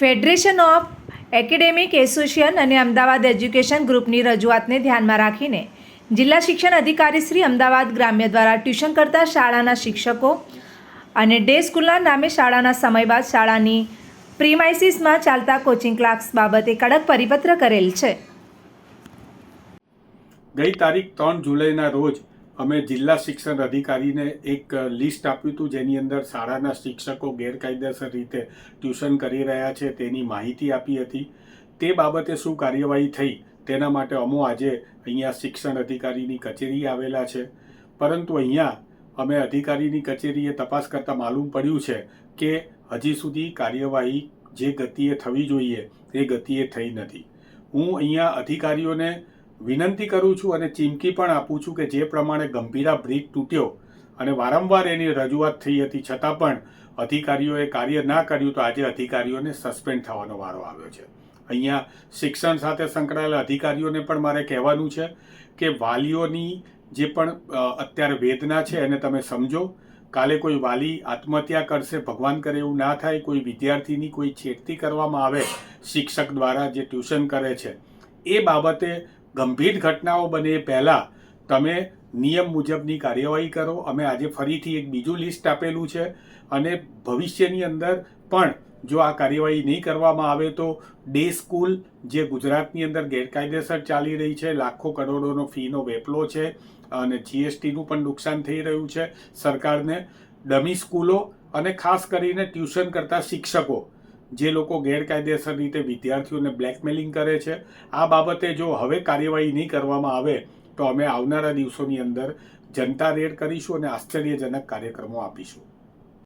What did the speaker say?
Federation of academic association અને Ahmedabad education ગ્રુપની રજૂઆતને ધ્યાનમાં રાખીને જિલ્લા શિક્ષણ અધિકારી શ્રી અમદાવાદ ગ્રામ્ય દ્વારા ટ્યુશન કરતા શાળાના શિક્ષકો અને ડે સ્કૂલના નામે શાળાના સમય બાદ શાળાની પ્રીમાઇસીસમાં ચાલતા કોચિંગ ક્લાસ બાબતે કડક પરિપત્ર કરેલ છે. ગઈ તારીખ ત્રણ જુલાઈના રોજ અમે જિલ્લા શિક્ષણ અધિકારીને એક લિસ્ટ આપ્યું હતું જેની અંદર શાળાના શિક્ષકો ગેરકાયદેસર રીતે ટ્યુશન કરી રહ્યા છે તેની માહિતી આપી હતી. તે બાબતે શું કાર્યવાહી થઈ તેના માટે અમો આજે અહીંયા શિક્ષણ અધિકારીની કચેરી આવેલા છે. પરંતુ અહીંયા અમે અધિકારીની કચેરીએ તપાસ કરતાં માલુમ પડ્યું છે કે હજી સુધી કાર્યવાહી જે ગતિએ થવી જોઈએ એ ગતિએ થઈ નથી. હું અહીંયા અધિકારીઓને વિનંતી કરું છું અને ચીમકી પણ આપું છું કે જે પ્રમાણે ગંભીરા બ્રિજ તૂટ્યો અને વારંવાર એની રજૂઆત થઈ હતી, છતાં પણ અધિકારીઓએ કાર્ય ના કર્યું તો આજે અધિકારીઓને સસ્પેન્ડ થવાનો વારો આવ્યો છે. અહીંયા શિક્ષણ સાથે સંકળાયેલા અધિકારીઓને પણ મારે કહેવાનું છે કે વાલીઓની જે પણ અત્યારે વેદના છે એને તમે સમજો. કાલે કોઈ વાલી આત્મહત્યા કરશે, ભગવાન કરે એવું ના થાય, કોઈ વિદ્યાર્થીની કોઈ છેડતી કરવામાં આવે, શિક્ષક દ્વારા જે ટ્યુશન કરે છે, એ બાબતે ગંભીર ઘટનાઓ બને પહેલાં તમે નિયમ મુજબની કાર્યવાહી કરો. અમે આજે ફરીથી એક બીજું લિસ્ટ આપેલું છે અને ભવિષ્યની અંદર પણ જો આ કાર્યવાહી નહીં કરવામાં આવે તો ડે સ્કૂલ જે ગુજરાતની અંદર ગેરકાયદેસર ચાલી રહી છે, લાખો કરોડોનો ફીનો વેપલો છે અને જીએસટીનું પણ નુકસાન થઈ રહ્યું છે. સરકારને ડમી સ્કૂલો અને ખાસ કરીને ટ્યુશન કરતા શિક્ષકો જે લોકો ગેરકાયદેસર રીતે વિદ્યાર્થીઓને બ્લેકમેલિંગ કરે છે, આ બાબતે જો હવે કાર્યવાહી નહીં કરવામાં આવે, તો અમે આવનારા દિવસોની અંદર જનતા રેડ કરીશું અને આશ્ચર્યજનક કાર્યક્રમો આપીશું.